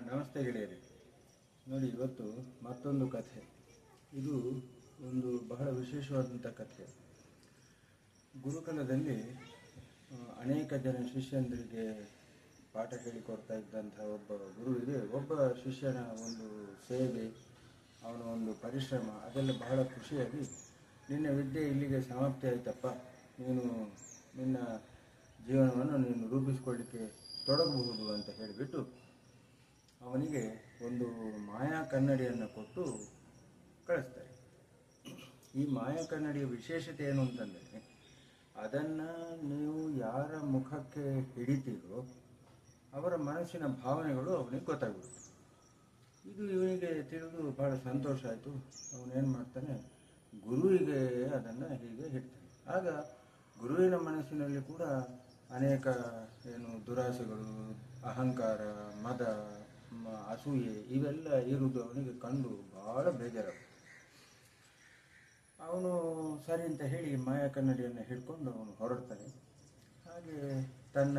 ನಮಸ್ತೆ ಗೆಳೆಯರೆ. ನೋಡಿ, ಇವತ್ತು ಮತ್ತೊಂದು ಕಥೆ. ಇದು ಒಂದು ಬಹಳ ವಿಶೇಷವಾದಂಥ ಕಥೆ. ಗುರುಕುಲದಲ್ಲಿ ಅನೇಕ ಜನ ಶಿಷ್ಯಂದರಿಗೆ ಪಾಠ ಹೇಳಿಕೊಡ್ತಾ ಇದ್ದಂಥ ಒಬ್ಬ ಗುರುವಿಗೆ ಒಬ್ಬ ಶಿಷ್ಯನ ಒಂದು ಸೇವೆ, ಅವನ ಒಂದು ಪರಿಶ್ರಮ, ಅದೆಲ್ಲ ಬಹಳ ಖುಷಿಯಾಗಿ, ನಿನ್ನ ವಿದ್ಯೆ ಇಲ್ಲಿಗೆ ಸಮಾಪ್ತಿ ಆಯ್ತಪ್ಪ. ನೀನು ನಿನ್ನ ಜೀವನವನ್ನು ನೀನು ರೂಪಿಸಿಕೊಳ್ಳಿಕ್ಕೆ ತೊಡಗಬಹುದು ಅಂತ ಹೇಳಿಬಿಟ್ಟು ಅವನಿಗೆ ಒಂದು ಮಾಯಾ ಕನ್ನಡಿಯನ್ನು ಕೊಟ್ಟು ಕಳಿಸ್ತಾರೆ. ಈ ಮಾಯಾ ಕನ್ನಡಿಯ ವಿಶೇಷತೆ ಏನು ಅಂತಂದರೆ, ಅದನ್ನು ನೀವು ಯಾರ ಮುಖಕ್ಕೆ ಹಿಡಿತೀರೋ ಅವರ ಮನಸ್ಸಿನ ಭಾವನೆಗಳು ಅವನಿಗೆ ಗೊತ್ತಾಗ್ಬಿಡುತ್ತೆ. ಇದು ಇವನಿಗೆ ತಿಳಿದು ಬಹಳ ಸಂತೋಷ ಆಯಿತು. ಅವನೇನು ಮಾಡ್ತಾನೆ, ಗುರುವಿಗೆ ಅದನ್ನು ಹೀಗೆ ಹಿಡ್ತಾನೆ. ಆಗ ಗುರುವಿನ ಮನಸ್ಸಿನಲ್ಲಿ ಕೂಡ ಅನೇಕ ಏನು ದುರಾಸೆಗಳು, ಅಹಂಕಾರ, ಮದ ಅಸೂಯೆ ಇವೆಲ್ಲ ಇರುವುದು ಅವನಿಗೆ ಕಂಡು ಬಹಳ ಬೇಜಾರು ಅವನು ಸರಿ ಅಂತ ಹೇಳಿ ಮಾಯಾ ಕನ್ನಡಿಯನ್ನು ಹಿಡ್ಕೊಂಡು ಅವನು ಹೊರಡ್ತಾನೆ. ಹಾಗೆ ತನ್ನ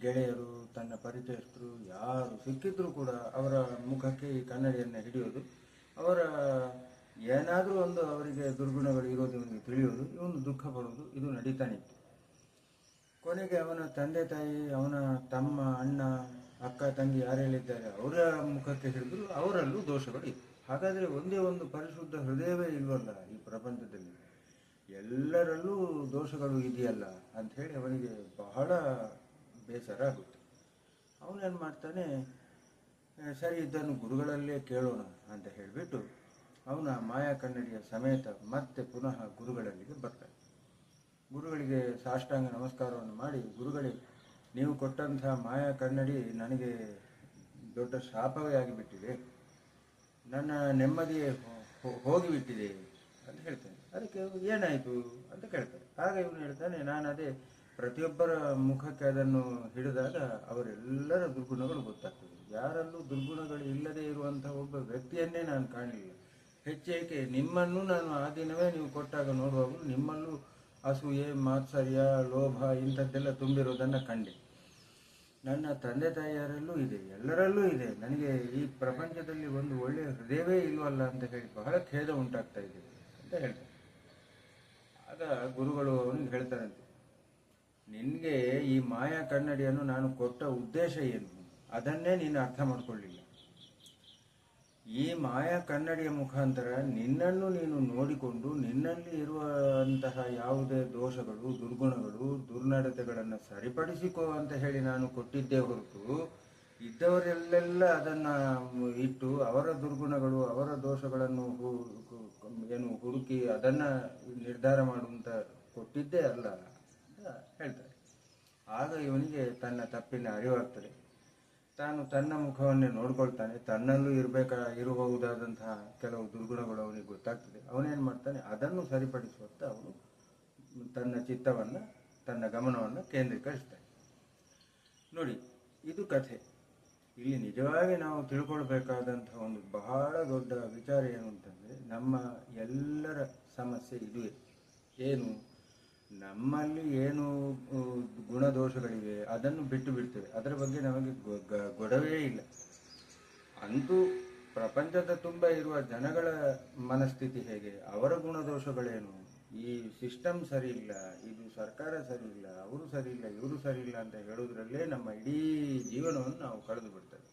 ಗೆಳೆಯರು, ತನ್ನ ಪರಿಚಯಸ್ಥರು ಯಾರು ಸಿಕ್ಕಿದ್ರು ಕೂಡ ಅವರ ಮುಖಕ್ಕೆ ಈ ಕನ್ನಡಿಯನ್ನು ಹಿಡಿಯೋದು, ಅವರ ಏನಾದರೂ ಒಂದು ಅವರಿಗೆ ದುರ್ಗುಣಗಳು ಇರೋದು ಇವನಿಗೆ ತಿಳಿಯೋದು, ಇವನು ದುಃಖ ಪಡೋದು, ಇದು ನಡೀತಾನೆ ಇತ್ತು. ಕೊನೆಗೆ ಅವನ ತಂದೆ ತಾಯಿ ಅವನ ತಮ್ಮ ಅಣ್ಣ ಅಕ್ಕ ತಂಗಿ ಯಾರೆಲ್ಲಿದ್ದಾರೆ ಅವರ ಮುಖಕ್ಕೆ ಹಿಡಿದ್ರು ಅವರಲ್ಲೂ ದೋಷಗಳು ಇತ್ತು. ಹಾಗಾದರೆ ಒಂದೇ ಒಂದು ಪರಿಶುದ್ಧ ಹೃದಯವೇ ಇಲ್ವಲ್ಲ ಈ ಪ್ರಪಂಚದಲ್ಲಿ? ಎಲ್ಲರಲ್ಲೂ ದೋಷಗಳು ಇದೆಯಲ್ಲ ಅಂತ ಹೇಳಿ ಅವನಿಗೆ ಬಹಳ ಬೇಸರ ಆಗುತ್ತೆ. ಅವನೇನು ಮಾಡ್ತಾನೆ "ಆ, ಸರಿ ಇದನ್ನು ಗುರುಗಳಲ್ಲೇ ಕೇಳೋಣ ಅಂತ ಹೇಳಿಬಿಟ್ಟು ಅವನ ಮಾಯಾ ಕನ್ನಡಿಯ ಸಮೇತ ಮತ್ತೆ ಪುನಃ ಗುರುಗಳಲ್ಲಿಗೆ ಬರ್ತಾನೆ. ಗುರುಗಳಿಗೆ ಸಾಷ್ಟಾಂಗ ನಮಸ್ಕಾರವನ್ನು ಮಾಡಿ, ಗುರುಗಳೇ, ನೀವು ಕೊಟ್ಟಂತಹ ಮಾಯಾ ಕನ್ನಡಿ ನನಗೆ ದೊಡ್ಡ ಶಾಪವೇ ಆಗಿಬಿಟ್ಟಿದೆ. ನನ್ನ ನೆಮ್ಮದಿಯೇ ಹೋಗಿಬಿಟ್ಟಿದೆ ಅಂತ ಹೇಳ್ತೇನೆ. ಅದಕ್ಕೆ ಏನಾಯಿತು ಅಂತ ಕೇಳ್ತಾರೆ. ಆಗ ಇವನು ಹೇಳ್ತಾನೆ ನಾನು ಅದೇ ಪ್ರತಿಯೊಬ್ಬರ ಮುಖಕ್ಕೆ ಅದನ್ನು ಹಿಡಿದಾಗ ಅವರೆಲ್ಲರ ದುರ್ಗುಣಗಳು ಗೊತ್ತಾಗ್ತದೆ. ಯಾರಲ್ಲೂ ದುರ್ಗುಣಗಳು ಇಲ್ಲದೆ ಇರುವಂತಹ ಒಬ್ಬ ವ್ಯಕ್ತಿಯನ್ನೇ ನಾನು ಕಾಣಲಿಲ್ಲ. ಹೆಚ್ಚೇಕೆ ನಿಮ್ಮನ್ನು ನಾನು ಆ ದಿನವೇ ನೀವು ಕೊಟ್ಟಾಗ ನೋಡುವಾಗಲೂ ನಿಮ್ಮಲ್ಲೂ ಅಸೂಯೆ, ಮಾತ್ಸರ್ಯ, ಲೋಭ ಇಂಥದ್ದೆಲ್ಲ ತುಂಬಿರೋದನ್ನು ಕಂಡೆ. ನನ್ನ ತಂದೆ ತಾಯಿಯರಲ್ಲೂ ಇದೆ, ಎಲ್ಲರಲ್ಲೂ ಇದೆ. ನನಗೆ ಈ ಪ್ರಪಂಚದಲ್ಲಿ ಒಂದು ಒಳ್ಳೆಯ ಹೃದಯವೇ ಇಲ್ವಲ್ಲ ಅಂತ ಹೇಳಿ ಬಹಳ ಖೇದ ಉಂಟಾಗ್ತಾ ಇದೆ ಅಂತ ಹೇಳ್ತಾರೆ. ಆಗ ಗುರುಗಳು ಅವನಿಗೆ ಹೇಳ್ತಾರಂತೆ, ನಿನಗೆ ಈ ಮಾಯಾ ಕನ್ನಡಿಯನ್ನು ನಾನು ಕೊಟ್ಟ ಉದ್ದೇಶ ಏನು? ಅದನ್ನೇ ನೀನು ಅರ್ಥ ಮಾಡ್ಕೊಳ್ಳಿಲ್ಲ. ಈ ಮಾಯಾ ಕನ್ನಡಿಯ ಮುಖಾಂತರ ನಿನ್ನನ್ನು ನೀನು ನೋಡಿಕೊಂಡು ನಿನ್ನಲ್ಲಿ ಇರುವಂತಹ ಯಾವುದೇ ದೋಷಗಳು, ದುರ್ಗುಣಗಳು, ದುರ್ನಡತೆಗಳನ್ನು ಸರಿಪಡಿಸಿಕೋ ಅಂತ ಹೇಳಿ ನಾನು ಕೊಟ್ಟಿದ್ದೇ ಹೊರತು ಇದ್ದವರೆಲ್ಲೆಲ್ಲ ಅದನ್ನು ಇಟ್ಟು ಅವರ ದುರ್ಗುಣಗಳು, ಅವರ ದೋಷಗಳನ್ನು ಏನು ಹುಡುಕಿ ಅದನ್ನು ನಿರ್ಧಾರ ಮಾಡುವಂತ ಕೊಟ್ಟಿದ್ದೇ ಅಲ್ಲ ಅಂತ ಹೇಳ್ತಾರೆ. ಆಗ ಇವನಿಗೆ ತನ್ನ ತಪ್ಪಿನ ಅರಿವಾಗ್ತದೆ. ತಾನು ತನ್ನ ಮುಖವನ್ನೇ ನೋಡ್ಕೊಳ್ತಾನೆ, ತನ್ನಲ್ಲೂ ಇರಬೇಕ, ಇರಬಹುದಾದಂತಹ ಕೆಲವು ದುರ್ಗುಣಗಳು ಅವನಿಗೆ ಗೊತ್ತಾಗ್ತದೆ. ಅವನೇನು ಮಾಡ್ತಾನೆ, ಅದನ್ನು ಸರಿಪಡಿಸುವತ್ತ ಅವನು ತನ್ನ ಚಿತ್ತವನ್ನು, ತನ್ನ ಗಮನವನ್ನು ಕೇಂದ್ರೀಕರಿಸ್ತಾನೆ. ನೋಡಿ, ಇದು ಕಥೆ. ಇಲ್ಲಿ ನಿಜವಾಗಿ ನಾವು ತಿಳ್ಕೊಳ್ಬೇಕಾದಂಥ ಒಂದು ಬಹಳ ದೊಡ್ಡ ವಿಚಾರ ಏನು ಅಂತಂದರೆ, ನಮ್ಮ ಎಲ್ಲರ ಸಮಸ್ಯೆ ಇದುವೇ. ಏನು? ನಮ್ಮಲ್ಲಿ ಏನು ಗುಣದೋಷಗಳಿವೆ, ಅದನ್ನು ಬಿಟ್ಟು ಬಿಡ್ತೇವೆ. ಅದರ ಬಗ್ಗೆ ನಮಗೆ ಗೊಡವೇ ಇಲ್ಲ. ಅಂತೂ ಪ್ರಪಂಚದ ತುಂಬ ಇರುವ ಜನಗಳ ಮನಸ್ಥಿತಿ ಹೇಗೆ? ಅವರ ಗುಣದೋಷಗಳೇನು? ಈ ಸಿಸ್ಟಮ್ ಸರಿ ಇಲ್ಲ, ಇದು ಸರ್ಕಾರ ಸರಿ ಇಲ್ಲ, ಅವರು ಸರಿ ಇಲ್ಲ, ಇವರು ಸರಿ ಇಲ್ಲ ಅಂತ ಹೇಳೋದ್ರಲ್ಲೇ ನಮ್ಮ ಇಡೀ ಜೀವನವನ್ನು ನಾವು ಕಳೆದು ಬಿಡ್ತೇವೆ.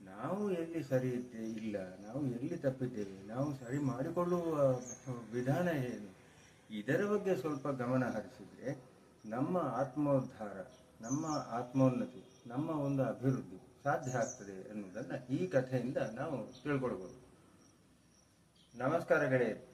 ನಾವು ಎಲ್ಲಿ ಸರಿ ಇಲ್ಲ, ನಾವು ಎಲ್ಲಿ ತಪ್ಪಿದ್ದೇವೆ, ನಾವು ಸರಿ ಮಾಡಿಕೊಳ್ಳುವ ವಿಧಾನ ಏನು? ಇದರ ಬಗ್ಗೆ ಸ್ವಲ್ಪ ಗಮನ ಹರಿಸಿದ್ರೆ ನಮ್ಮ ಆತ್ಮೋದ್ಧಾರ, ನಮ್ಮ ಆತ್ಮೋನ್ನತಿ, ನಮ್ಮ ಒಂದು ಅಭಿವೃದ್ಧಿ ಸಾಧ್ಯ ಆಗ್ತದೆ ಎನ್ನುವುದನ್ನು ಈ ಕಥೆಯಿಂದ ನಾವು ತಿಳ್ಕೊಳ್ಬೋದು. ನಮಸ್ಕಾರ ಗೆಳೆಯರು.